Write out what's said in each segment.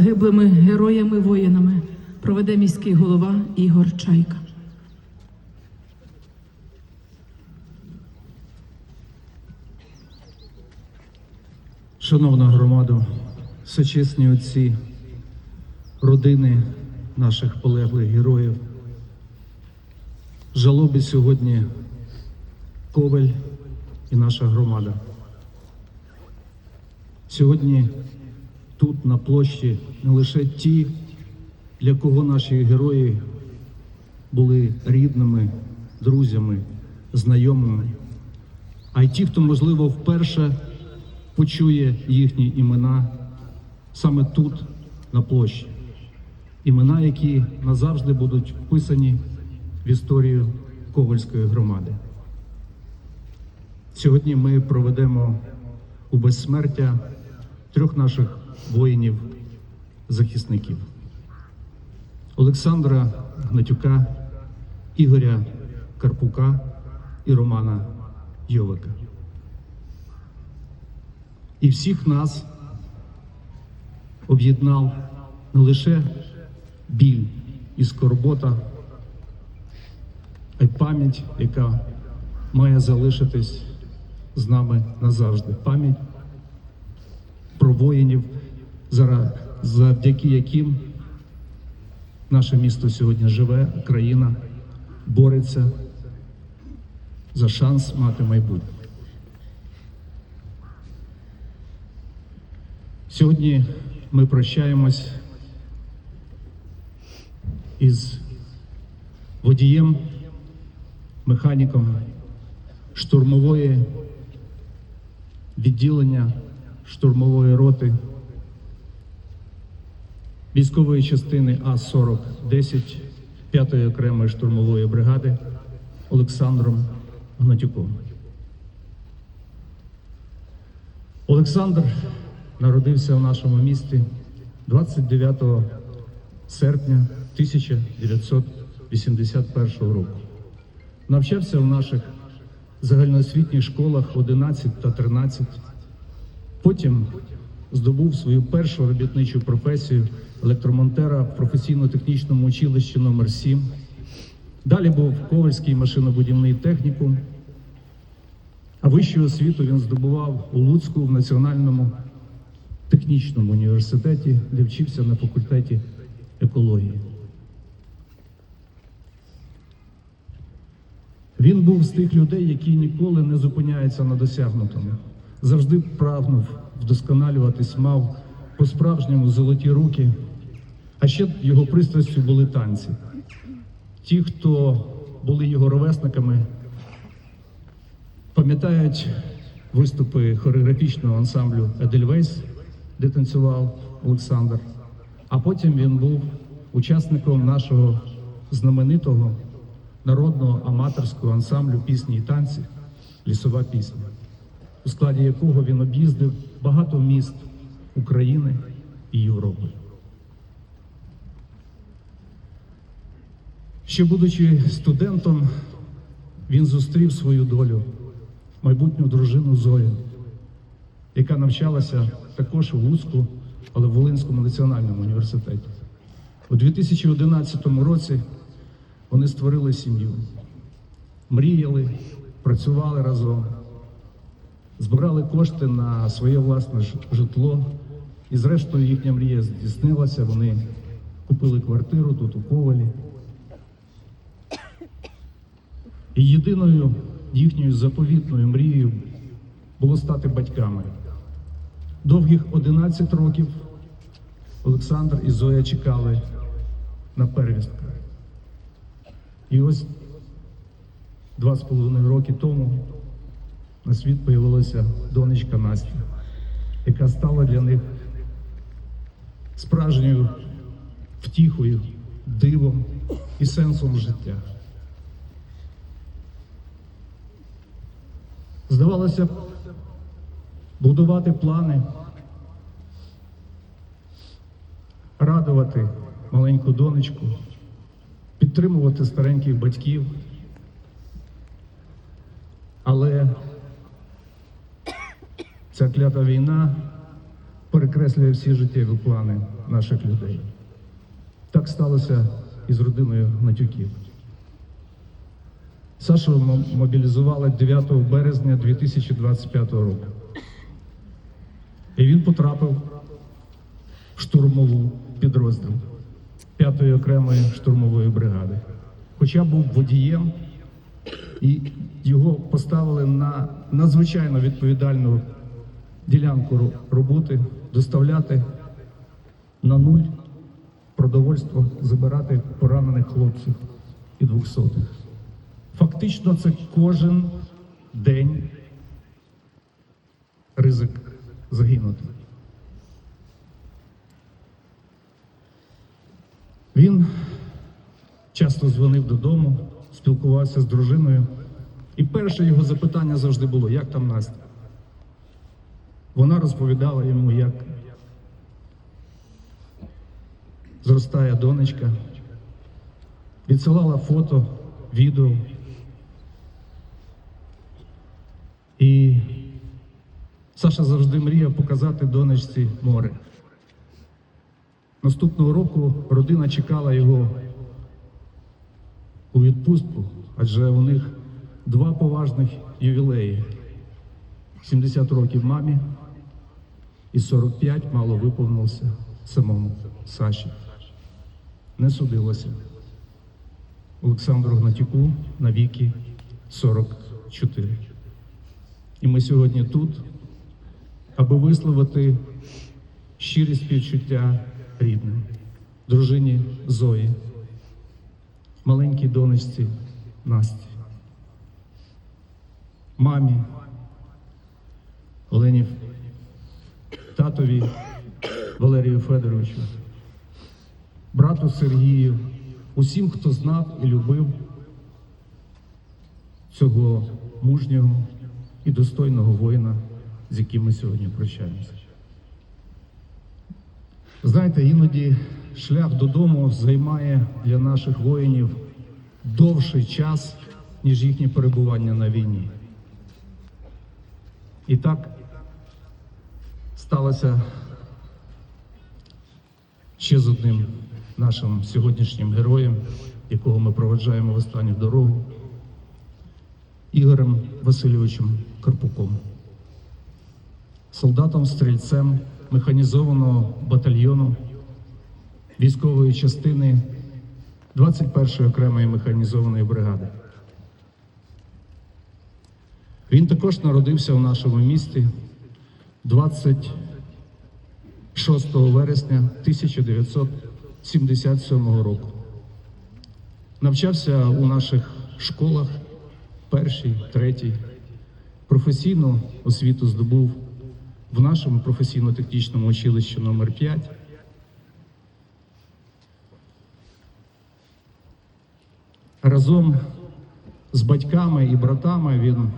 Гиблими героями-воїнами проведе міський голова Ігор Чайка. Шановна громада, всечесні отці, родини наших полеглих героїв. Жалобі сьогодні Ковель і наша громада. Сьогодні тут, на площі, не лише ті, для кого наші герої були рідними, друзями, знайомими, а й ті, хто, можливо, вперше почує їхні імена саме тут, на площі. Імена, які назавжди будуть вписані в історію Ковальської громади. Сьогодні ми проведемо у безсмертя трьох наших воїнів-захисників: Олександра Гнатюка, Ігоря Карпука і Романа Йовика. І всіх нас об'єднав не лише біль і скорбота, а й пам'ять, яка має залишитись з нами назавжди. Пам'ять про воїнів, завдяки яким наше місто сьогодні живе, країна бореться за шанс мати майбутнє. Сьогодні ми прощаємось із водієм, механіком штурмової відділення штурмової роти військової частини А-40-10 5-ї окремої штурмової бригади Олександром Гнатюком. Олександр народився в нашому місті 29 серпня 1981 року. Навчався в наших загальноосвітніх школах 11 та 13. Потім здобув свою першу робітничу професію електромонтера в професійно-технічному училищі номер 7 Далі був Ковальський машинобудівний технікум, а вищу освіту він здобував у Луцьку в Національному технічному університеті, де вчився на факультеті екології. Він був з тих людей, які ніколи не зупиняються на досягнутому. Завжди прагнув вдосконалюватись, мав по-справжньому золоті руки. А ще його пристрастю були танці. Ті, хто були його ровесниками, пам'ятають виступи хореографічного ансамблю Едельвейс, де танцював Олександр. А потім він був учасником нашого знаменитого народного аматорського ансамблю пісні і танці Лісова пісня, у складі якого він об'їздив багато міст України і Європи. Ще будучи студентом, він зустрів свою долю, майбутню дружину Зою, яка навчалася також у Луцьку, але в Волинському національному університеті. У 2011 році вони створили сім'ю, мріяли, працювали разом, збирали кошти на своє власне житло, і зрештою їхня мрія здійснилася. Вони купили квартиру тут у Ковалі. І єдиною їхньою заповітною мрією було стати батьками. Довгих 11 років Олександр і Зоя чекали на первістка. І ось два з половиною роки тому на світ появилася донечка Настя, яка стала для них справжньою втіхою, дивом і сенсом життя. Здавалося б, будувати плани, радувати маленьку донечку, підтримувати стареньких батьків. Але ця клята війна перекреслює всі життєві плани наших людей. Так сталося і з родиною Натюків. Сашу мо- мобілізували 9 березня 2025 року. І він потрапив в штурмову підрозділ 5-ї окремої штурмової бригади. Хоча був водієм, і його поставили на надзвичайно відповідальну ділянку роботи доставляти на нуль продовольство, забирати поранених хлопців і двохсотих. Фактично, це кожен день ризик загинути. Він часто дзвонив додому, спілкувався з дружиною. І перше його запитання завжди було: як там Настя? Вона розповідала йому, як зростає донечка, відсилала фото, відео. І Саша завжди мріяв показати донечці море. Наступного року родина чекала його у відпустку, адже у них два поважних ювілеї: 70 років мамі і 45 мало виповнилося самому Саші. Не судилося. Олександру Гнатюку на віки 44. І ми сьогодні тут, аби висловити щирі співчуття рідним, дружині Зої, маленькій донечці Насті, мамі, Олені, татові Валерію Федоровичу, брату Сергію, усім, хто знав і любив цього мужнього і достойного воїна, з яким ми сьогодні прощаємося. Знаєте, іноді шлях додому займає для наших воїнів довший час, ніж їхнє перебування на війні. І так сталося ще з одним нашим сьогоднішнім героєм, якого ми проведжаємо в останню дорогу, Ігорем Васильовичем Карпуком солдатом-стрільцем механізованого батальйону військової частини 21-ї окремої механізованої бригади. Він також народився в нашому місті 26 вересня 1977 року. Навчався у наших школах першій, третій. Професійну освіту здобув в нашому професійно-технічному училищі номер 5 Разом з батьками і братами він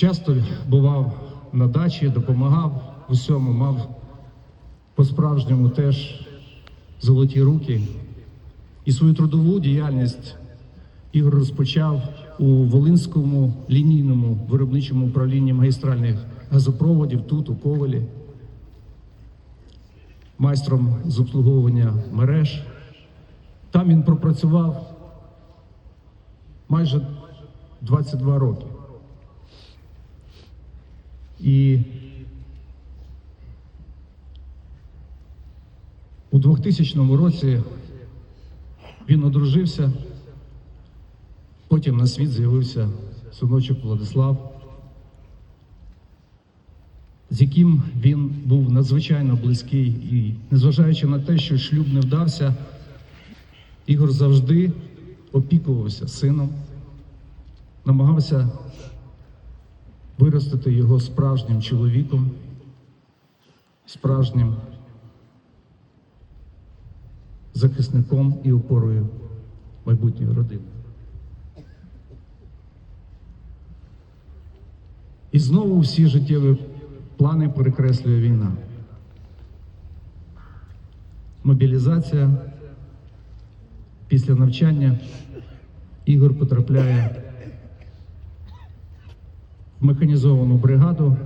часто бував на дачі, допомагав усьому, мав по-справжньому теж золоті руки. І свою трудову діяльність Ігор розпочав у Волинському лінійному виробничому управлінні магістральних газопроводів тут, у Ковелі, майстром з обслуговування мереж. Там він пропрацював майже 22 роки. І у 2000 році він одружився. Потім на світ з'явився синочок Владислав, з яким він був надзвичайно близький. І незважаючи на те, що шлюб не вдався, Ігор завжди опікувався сином, намагався виростити його справжнім чоловіком, справжнім захисником і опорою майбутньої родини. І знову всі життєві плани перекреслює війна. Мобілізація після навчання Ігор потрапляє механізовану бригаду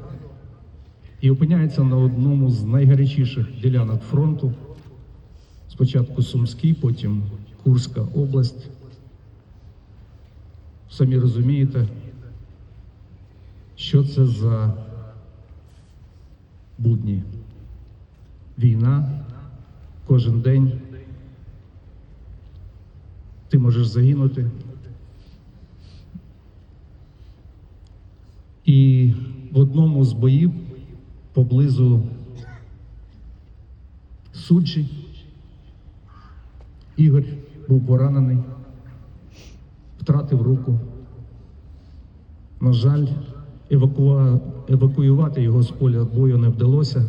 і опиняється на одному з найгарячіших ділянок фронту. Спочатку Сумський, потім Курська область. Самі розумієте, що це за будні. Війна кожен день. Ти можеш загинути. І в одному з боїв поблизу Суджі Ігор був поранений, втратив руку. На жаль, евакуа... евакуювати його з поля бою не вдалося.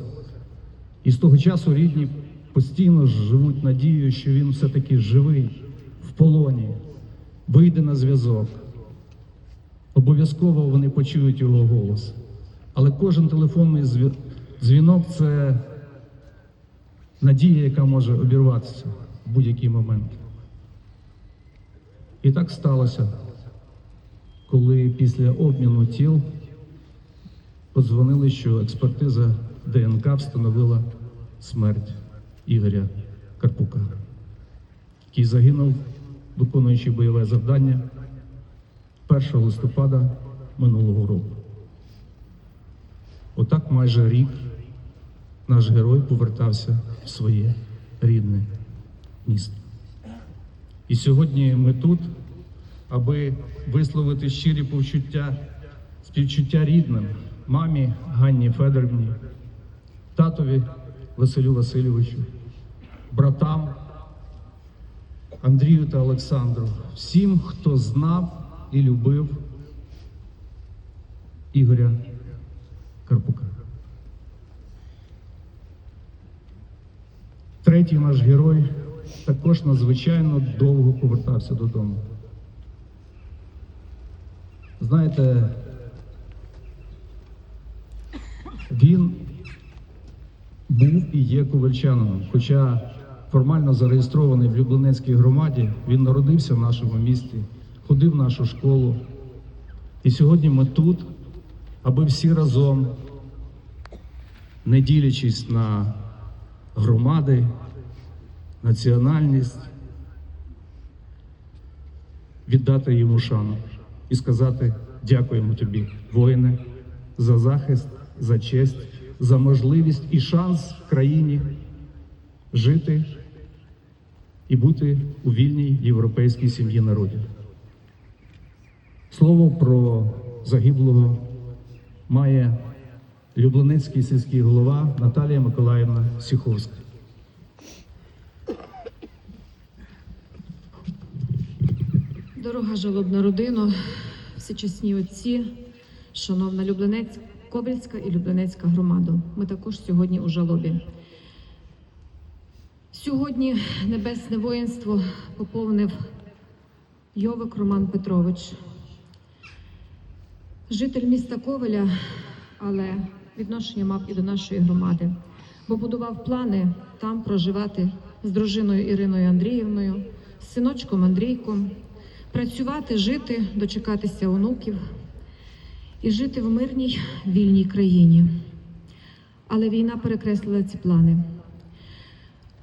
І з того часу рідні постійно живуть надією, що він все-таки живий в полоні, вийде на зв'язок. Обов'язково вони почують його голос. Але кожен телефонний дзвінок це надія, яка може обірватися в будь-який момент. І так сталося, коли після обміну тіл подзвонили, що експертиза ДНК встановила смерть Ігоря Карпука, який загинув, виконуючи бойове завдання 1 листопада минулого року. Отак майже рік наш герой повертався в своє рідне місто. І сьогодні ми тут, аби висловити щирі повчуття, співчуття рідним, мамі Ганні Федорівні, татові Василю Васильовичу, братам Андрію та Олександру, всім, хто знав і любив Ігоря Карпука. Третій наш герой також надзвичайно довго повертався додому. Знаєте, він був і є ковальчанином, хоча формально зареєстрований в Люблинецькій громаді, він народився в нашому місті, ходив в нашу школу. І сьогодні ми тут, аби всі разом, не ділячись на громади, національність, віддати йому шану і сказати дякуємо тобі, воїне, за захист, за честь, за можливість і шанс країні жити і бути у вільній європейській сім'ї народів. Слово про загиблого має Люблинецький сільський голова Наталія Миколаївна Сіховська. Дорога жалобна родино, всечесні отці, шановна Люблинець, Ковельська і Люблинецька громада. Ми також сьогодні у жалобі. Сьогодні небесне воїнство поповнив Йовик Роман Петрович, житель міста Ковеля, але відношення мав і до нашої громади, бо будував плани там проживати з дружиною Іриною Андріївною, з синочком Андрійком, працювати, жити, дочекатися онуків і жити в мирній вільній країні. Але війна перекреслила ці плани.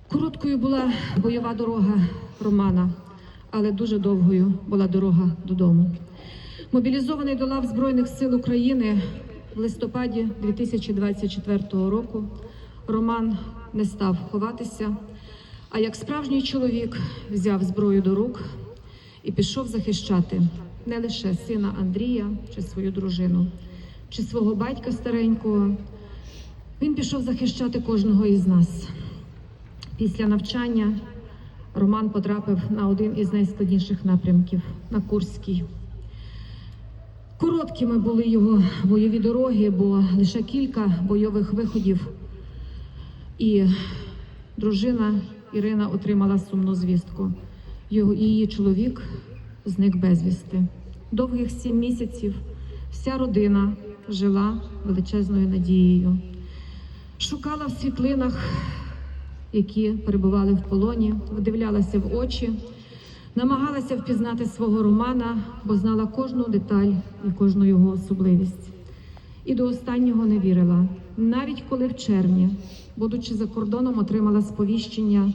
Короткою була бойова дорога Романа, але дуже довгою була дорога додому. Мобілізований до лав Збройних сил України в листопаді 2024 року Роман не став ховатися, а як справжній чоловік взяв зброю до рук і пішов захищати не лише сина Андрія чи свою дружину, чи свого батька старенького. Він пішов захищати кожного із нас. Після навчання Роман потрапив на один із найскладніших напрямків на Курський. Короткими були його бойові дороги, бо лише кілька бойових виходів. І дружина Ірина отримала сумну звістку. Його її чоловік зник безвісти. Довгих сім місяців вся родина жила величезною надією. Шукала в світлинах, які перебували в полоні, вдивлялася в очі, намагалася впізнати свого Романа, бо знала кожну деталь і кожну його особливість. І до останнього не вірила. Навіть коли в червні, будучи за кордоном, отримала сповіщення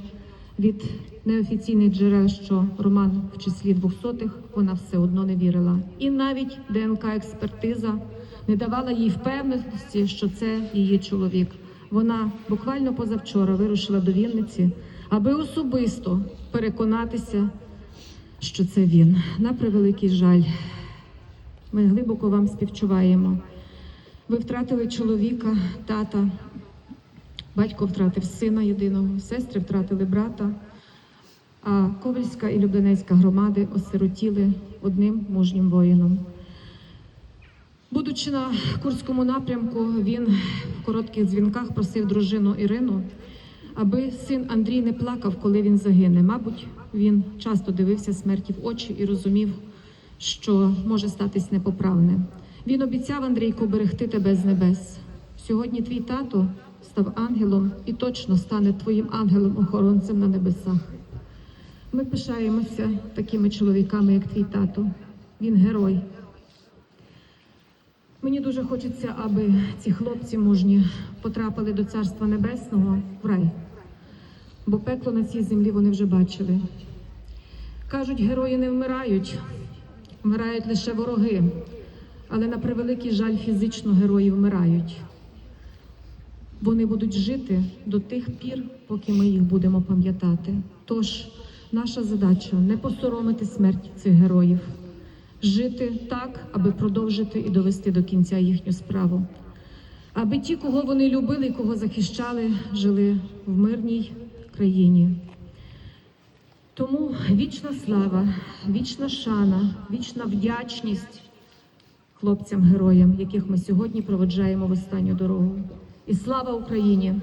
від неофіційних джерел, що Роман в числі двохсотих, вона все одно не вірила. І навіть ДНК-експертиза не давала їй впевненості, що це її чоловік. Вона буквально позавчора вирушила до Вінниці, аби особисто переконатися, що це він. На превеликий жаль, ми глибоко вам співчуваємо. Ви втратили чоловіка, тата, батько втратив сина єдиного, сестри втратили брата, а Ковальська і Люблинецька громади осиротіли одним мужнім воїном. Будучи на Курському напрямку, він в коротких дзвінках просив дружину Ірину, аби син Андрій не плакав, коли він загине. Мабуть, він часто дивився смерті в очі і розумів, що може статись непоправне. Він обіцяв Андрійку берегти тебе з небес. Сьогодні твій тато став ангелом і точно стане твоїм ангелом-охоронцем на небесах. Ми пишаємося такими чоловіками, як твій тато. Він герой. Мені дуже хочеться, аби ці хлопці мужні потрапили до Царства Небесного в рай, бо пекло на цій землі вони вже бачили. Кажуть, герої не вмирають, вмирають лише вороги, але на превеликий жаль фізично герої вмирають. Вони будуть жити до тих пір, поки ми їх будемо пам'ятати. Тож наша задача не посоромити смерть цих героїв, жити так, аби продовжити і довести до кінця їхню справу. Аби ті, кого вони любили і кого захищали, жили в мирній країні. Тому вічна слава, вічна шана, вічна вдячність хлопцям-героям, яких ми сьогодні проведжаємо в останню дорогу. І слава Україні!